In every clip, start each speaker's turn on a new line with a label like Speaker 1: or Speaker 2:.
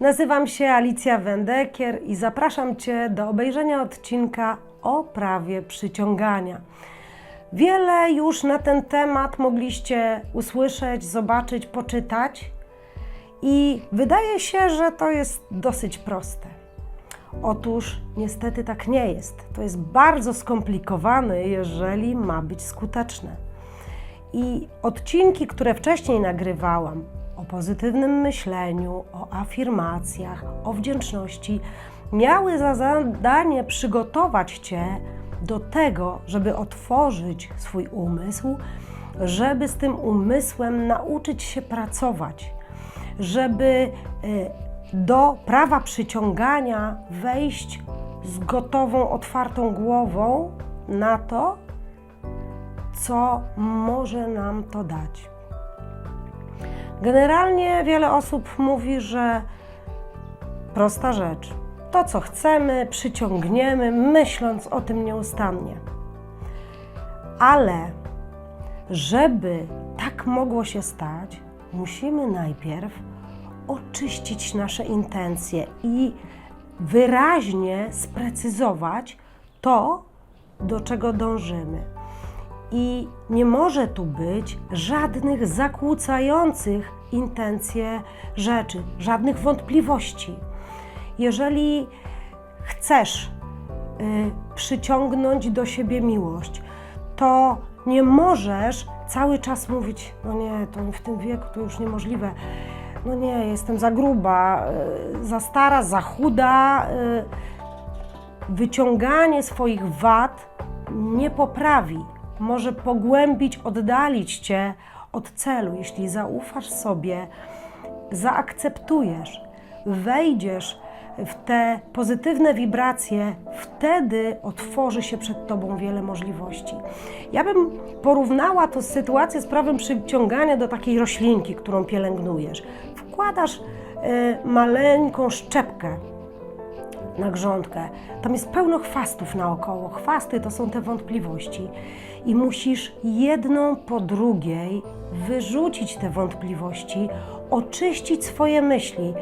Speaker 1: Nazywam się Alicja Wendekier i zapraszam Cię do obejrzenia odcinka o prawie przyciągania. Wiele już na ten temat mogliście usłyszeć, zobaczyć, poczytać i wydaje się, że to jest dosyć proste. Otóż niestety tak nie jest. To jest bardzo skomplikowane, jeżeli ma być skuteczne. I odcinki, które wcześniej nagrywałam o pozytywnym myśleniu, o afirmacjach, o wdzięczności, miały za zadanie przygotować Cię do tego, żeby otworzyć swój umysł, żeby z tym umysłem nauczyć się pracować, żeby y, do prawa przyciągania wejść z gotową, otwartą głową na to, co może nam to dać. Generalnie wiele osób mówi, że prosta rzecz. To, co chcemy, przyciągniemy, myśląc o tym nieustannie. Ale żeby tak mogło się stać, musimy najpierw oczyścić nasze intencje i wyraźnie sprecyzować to, do czego dążymy. I nie może tu być żadnych zakłócających intencje rzeczy, żadnych wątpliwości. Jeżeli chcesz y, przyciągnąć do siebie miłość, to nie możesz cały czas mówić: No nie, to w tym wieku to już niemożliwe. No nie, jestem za gruba, y, za stara, za chuda. Y, wyciąganie swoich wad nie poprawi, może pogłębić, oddalić cię od celu. Jeśli zaufasz sobie, zaakceptujesz, wejdziesz w te pozytywne wibracje, wtedy otworzy się przed tobą wiele możliwości. Ja bym porównała to sytuację z prawem przyciągania do takiej roślinki, którą pielęgnujesz. Wkładasz y, maleńką szczepkę na grządkę. Tam jest pełno chwastów naokoło. Chwasty to są te wątpliwości. I musisz jedną po drugiej wyrzucić te wątpliwości, oczyścić swoje myśli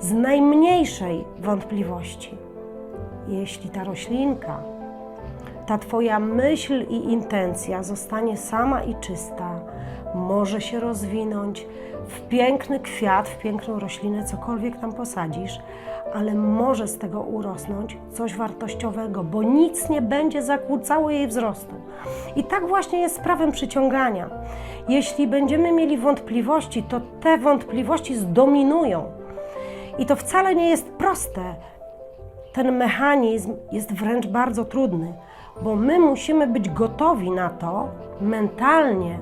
Speaker 1: z najmniejszej wątpliwości. Jeśli ta roślinka, ta Twoja myśl i intencja zostanie sama i czysta, może się rozwinąć w piękny kwiat, w piękną roślinę, cokolwiek tam posadzisz, ale może z tego urosnąć coś wartościowego, bo nic nie będzie zakłócało jej wzrostu. I tak właśnie jest z prawem przyciągania. Jeśli będziemy mieli wątpliwości, to te wątpliwości zdominują. I to wcale nie jest proste. Ten mechanizm jest wręcz bardzo trudny, bo my musimy być gotowi na to mentalnie,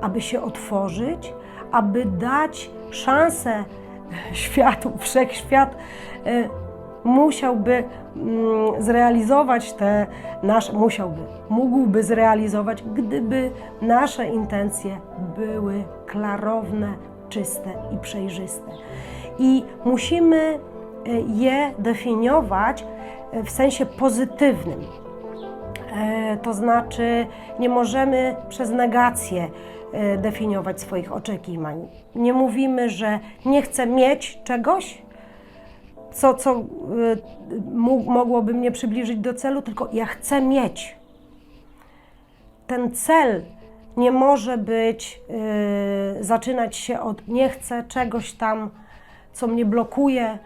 Speaker 1: aby się otworzyć, aby dać szansę światu, wszechświat e, musiałby mm, zrealizować te nasze, musiałby, mógłby zrealizować, gdyby nasze intencje były klarowne, czyste i przejrzyste. I musimy e, je definiować e, w sensie pozytywnym. E, To znaczy, nie możemy przez negację e, definiować swoich oczekiwań. Nie mówimy, że nie chcę mieć czegoś, co, co e, mogłoby mnie przybliżyć do celu, tylko ja chcę mieć. Ten cel nie może być, zaczynać się od nie chcę czegoś tam, co mnie blokuje.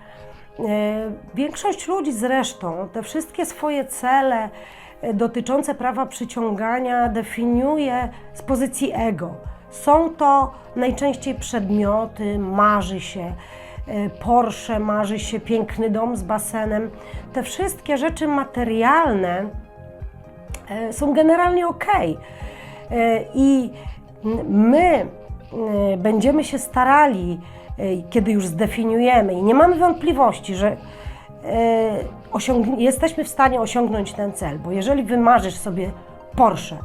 Speaker 1: Większość ludzi zresztą te wszystkie swoje cele dotyczące prawa przyciągania definiuje z pozycji ego. Są to najczęściej przedmioty, marzy się e, Porsche, marzy się piękny dom z basenem. Te wszystkie rzeczy materialne e, są generalnie ok. I my e, będziemy się starali, e, kiedy już zdefiniujemy i nie mamy wątpliwości, że e, jesteśmy w stanie osiągnąć ten cel, bo jeżeli wymarzysz sobie Porsche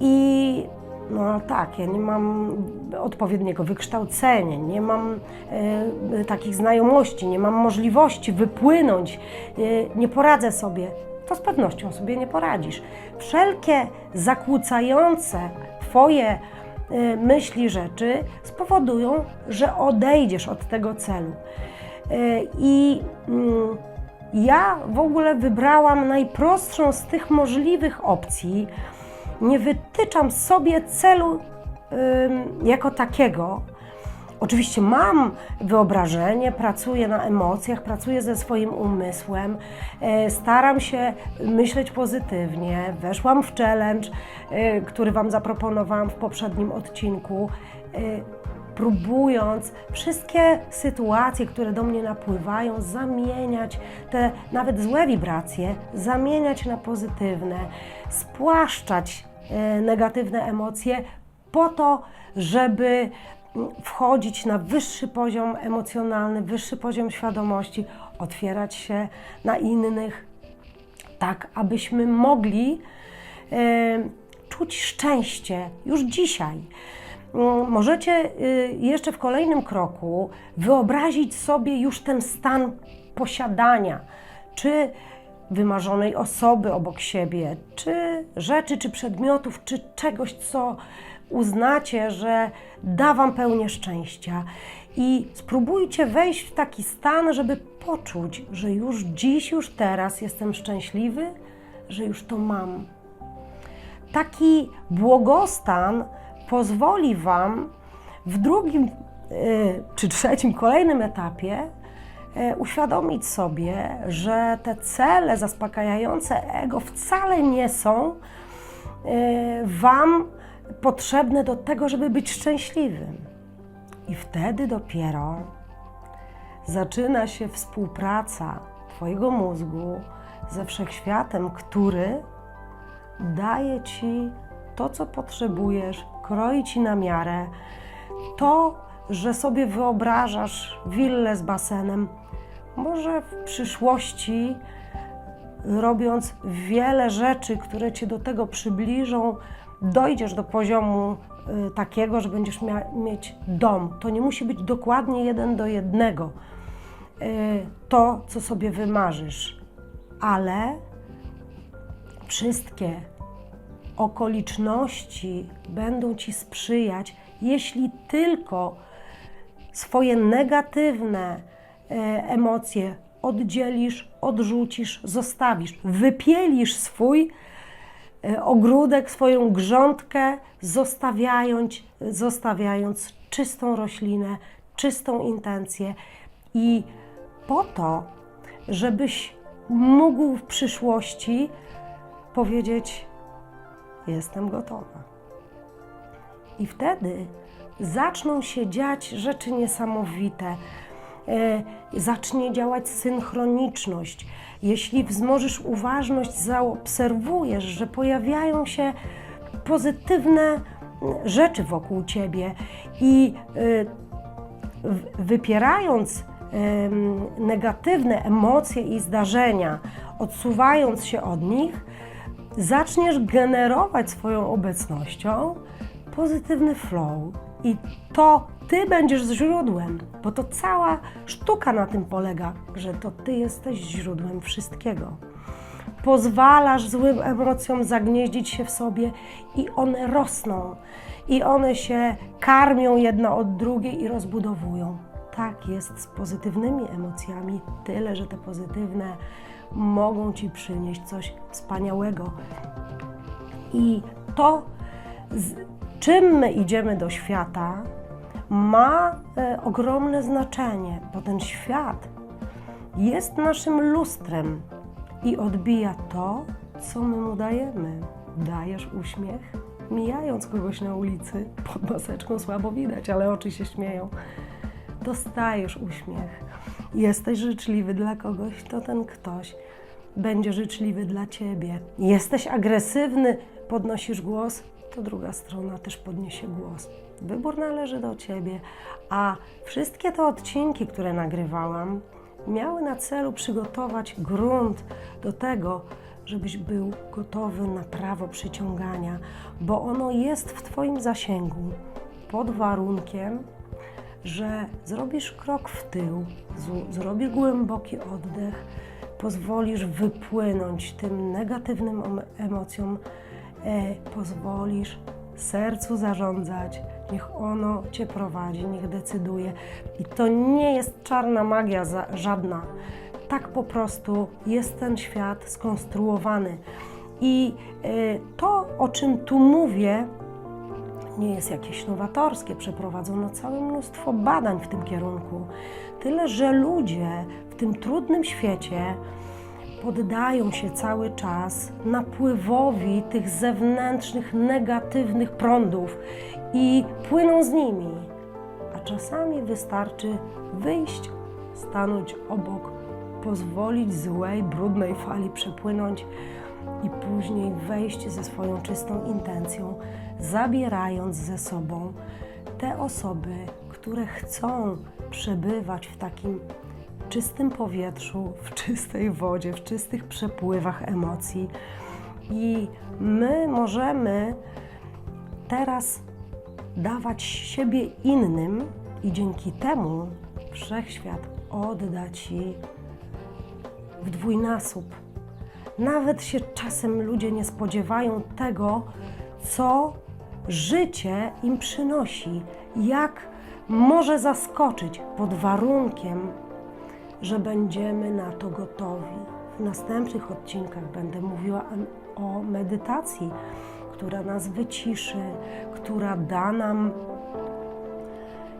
Speaker 1: i no tak, ja nie mam odpowiedniego wykształcenia, nie mam e, takich znajomości, nie mam możliwości wypłynąć, e, nie poradzę sobie, to z pewnością sobie nie poradzisz. Wszelkie zakłócające Twoje myśli, rzeczy spowodują, że odejdziesz od tego celu. Y, I mm, ja w ogóle wybrałam najprostszą z tych możliwych opcji. Nie wytyczam sobie celu jako takiego. Oczywiście mam wyobrażenie, pracuję na emocjach, pracuję ze swoim umysłem, e, staram się myśleć pozytywnie. Weszłam w challenge, e, który Wam zaproponowałam w poprzednim odcinku, e, próbując wszystkie sytuacje, które do mnie napływają, zamieniać te nawet złe wibracje, zamieniać na pozytywne, spłaszczać e, negatywne emocje po to, żeby wchodzić na wyższy poziom emocjonalny, wyższy poziom świadomości, otwierać się na innych, tak abyśmy mogli e, czuć szczęście już dzisiaj. Mm, Możecie y, jeszcze w kolejnym kroku wyobrazić sobie już ten stan posiadania, czy wymarzonej osoby obok siebie, czy rzeczy, czy przedmiotów, czy czegoś, co uznacie, że da Wam pełnię szczęścia. I spróbujcie wejść w taki stan, żeby poczuć, że już dziś, już teraz jestem szczęśliwy, że już to mam taki błogostan pozwoli Wam w drugim y, czy trzecim, kolejnym etapie y, uświadomić sobie, że te cele zaspokajające ego wcale nie są y, Wam potrzebne do tego, żeby być szczęśliwym. I wtedy dopiero zaczyna się współpraca Twojego mózgu ze wszechświatem, który daje ci to, co potrzebujesz, kroi ci na miarę. To, że sobie wyobrażasz willę z basenem, może w przyszłości, robiąc wiele rzeczy, które cię do tego przybliżą, dojdziesz do poziomu y, takiego, że będziesz mieć dom. To nie musi być dokładnie jeden do jednego. Y, to, co sobie wymarzysz, ale wszystkie okoliczności będą ci sprzyjać, jeśli tylko swoje negatywne e, emocje oddzielisz, odrzucisz, zostawisz, wypielisz swój e, ogródek, swoją grządkę, zostawiając, zostawiając czystą roślinę, czystą intencję. I po to, żebyś mógł w przyszłości powiedzieć: Jestem gotowa. I wtedy zaczną się dziać rzeczy niesamowite. E, zacznie działać synchroniczność. Jeśli wzmożysz uważność, zaobserwujesz, że pojawiają się pozytywne mm, rzeczy wokół ciebie i e, wypierając negatywne emocje i zdarzenia, odsuwając się od nich, zaczniesz generować swoją obecnością pozytywny flow. I to ty będziesz źródłem, bo to cała sztuka na tym polega, że to ty jesteś źródłem wszystkiego. Pozwalasz złym emocjom zagnieździć się w sobie i one rosną. I one się karmią jedna od drugiej i rozbudowują. Tak jest z pozytywnymi emocjami, tyle że te pozytywne mogą ci przynieść coś wspaniałego. I to, z czym my idziemy do świata, ma e, ogromne znaczenie, bo ten świat jest naszym lustrem i odbija to, co my mu dajemy. Dajesz uśmiech, mijając kogoś na ulicy, pod maseczką słabo widać, ale oczy się śmieją. Dostajesz uśmiech. Jesteś życzliwy dla kogoś, to ten ktoś będzie życzliwy dla ciebie. Jesteś agresywny, podnosisz głos, to druga strona też podniesie głos. Wybór należy do ciebie, a wszystkie te odcinki, które nagrywałam, miały na celu przygotować grunt do tego, żebyś był gotowy na prawo przyciągania, bo ono jest w Twoim zasięgu pod warunkiem, że zrobisz krok w tył, zrobisz głęboki oddech, pozwolisz wypłynąć tym negatywnym em- emocjom, e, pozwolisz sercu zarządzać, niech ono cię prowadzi, niech decyduje. I to nie jest czarna magia żadna. Tak po prostu jest ten świat skonstruowany. I y, to, o czym tu mówię, nie jest jakieś nowatorskie. Przeprowadzono całe mnóstwo badań w tym kierunku. Tyle, że ludzie w tym trudnym świecie poddają się cały czas napływowi tych zewnętrznych, negatywnych prądów i płyną z nimi. A czasami wystarczy wyjść, stanąć obok, pozwolić złej, brudnej fali przepłynąć i później wejść ze swoją czystą intencją, zabierając ze sobą te osoby, które chcą przebywać w takim czystym powietrzu, w czystej wodzie, w czystych przepływach emocji. I my możemy teraz dawać siebie innym, i dzięki temu wszechświat odda ci w dwójnasób. Nawet się czasem ludzie nie spodziewają tego, co życie im przynosi, jak może zaskoczyć pod warunkiem, że będziemy na to gotowi. W następnych odcinkach będę mówiła o- medytacji, która nas wyciszy, która da nam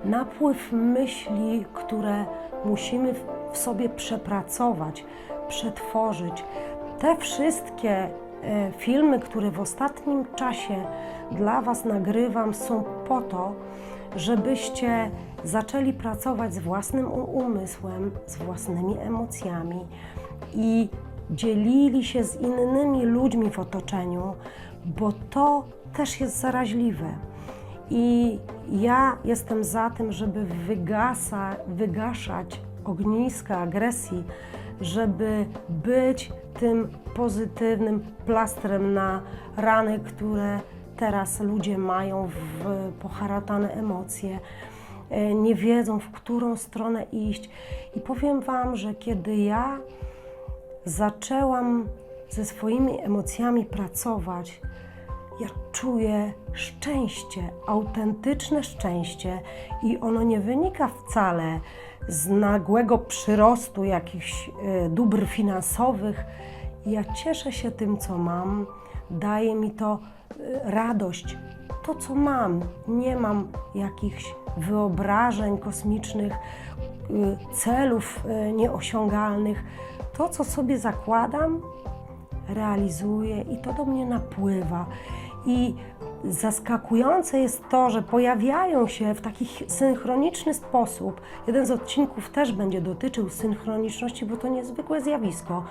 Speaker 1: napływ myśli, które musimy w- sobie przepracować, przetworzyć. Te wszystkie filmy, które w ostatnim czasie dla Was nagrywam, są po to, żebyście zaczęli pracować z własnym umysłem, z własnymi emocjami i dzielili się z innymi ludźmi w otoczeniu, bo to też jest zaraźliwe. I ja jestem za tym, żeby wygasa, wygaszać ogniska agresji, żeby być tym pozytywnym plastrem na rany, które teraz ludzie mają w poharatane emocje, e, nie wiedzą w którą stronę iść. I powiem Wam, że kiedy ja zaczęłam ze swoimi emocjami pracować, ja czuję szczęście, autentyczne szczęście i ono nie wynika wcale z nagłego przyrostu jakichś e, dóbr finansowych. Ja cieszę się tym, co mam, daje mi to e, radość. To, co mam, nie mam jakichś wyobrażeń kosmicznych, y, celów nieosiągalnych. To, co sobie zakładam, realizuję i to do mnie napływa. I zaskakujące jest to, że pojawiają się w taki synchroniczny sposób. Jeden z odcinków też będzie dotyczył synchroniczności, bo to niezwykłe zjawisko,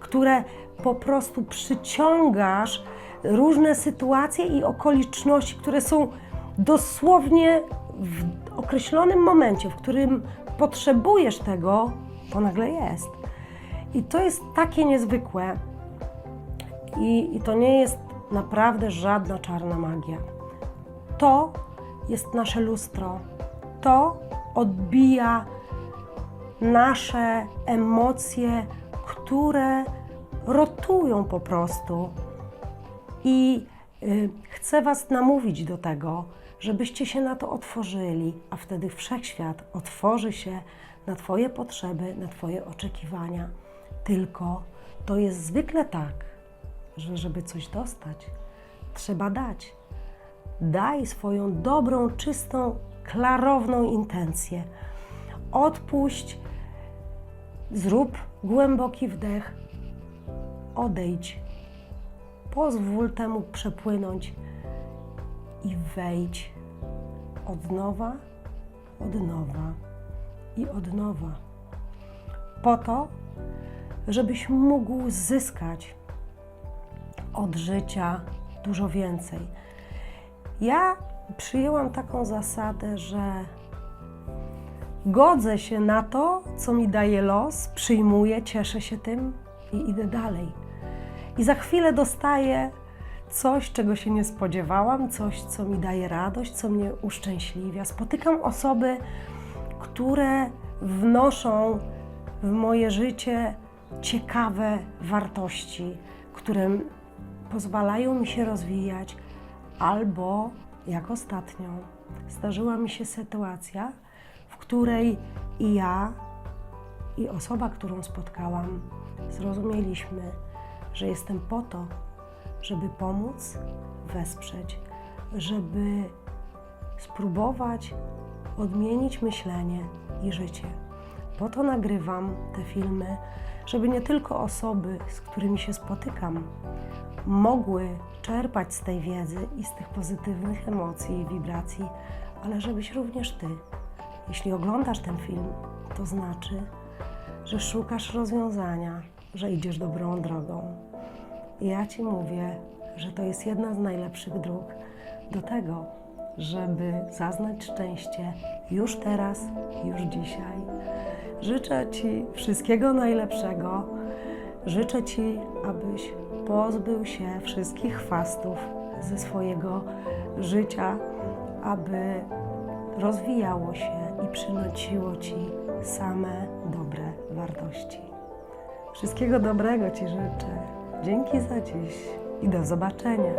Speaker 1: które po prostu przyciągasz różne sytuacje i okoliczności, które są dosłownie w określonym momencie, w którym potrzebujesz tego, to nagle jest. I to jest takie niezwykłe. I, I to nie jest naprawdę żadna czarna magia. To jest nasze lustro. To odbija nasze emocje, które rotują po prostu. I y, chcę Was namówić do tego, żebyście się na to otworzyli, a wtedy wszechświat otworzy się na Twoje potrzeby, na Twoje oczekiwania. Tylko to jest zwykle tak, że żeby coś dostać, trzeba dać. Daj swoją dobrą, czystą, klarowną intencję. Odpuść, zrób głęboki wdech, odejdź. Pozwól temu przepłynąć i wejdź od nowa, od nowa i od nowa. Po to, żebyś mógł zyskać od życia dużo więcej. Ja przyjęłam taką zasadę, że godzę się na to, co mi daje los, przyjmuję, cieszę się tym i idę dalej. I za chwilę dostaję coś, czego się nie spodziewałam, coś, co mi daje radość, co mnie uszczęśliwia. Spotykam osoby, które wnoszą w moje życie ciekawe wartości, które pozwalają mi się rozwijać, Albo jak ostatnio zdarzyła mi się sytuacja, w której i ja, i osoba, którą spotkałam, zrozumieliśmy, że jestem po to, żeby pomóc, wesprzeć, żeby spróbować odmienić myślenie i życie. Po to nagrywam te filmy, żeby nie tylko osoby, z którymi się spotykam, mogły czerpać z tej wiedzy i z tych pozytywnych emocji i wibracji, ale żebyś również ty, jeśli oglądasz ten film, to znaczy, że szukasz rozwiązania, że idziesz dobrą drogą. I ja ci mówię, że to jest jedna z najlepszych dróg do tego, żeby zaznać szczęście już teraz, już dzisiaj. Życzę Ci wszystkiego najlepszego. Życzę Ci, abyś pozbył się wszystkich chwastów ze swojego życia, aby rozwijało się i przynosiło Ci same dobre wartości. Wszystkiego dobrego Ci życzę. Dzięki za dziś i do zobaczenia.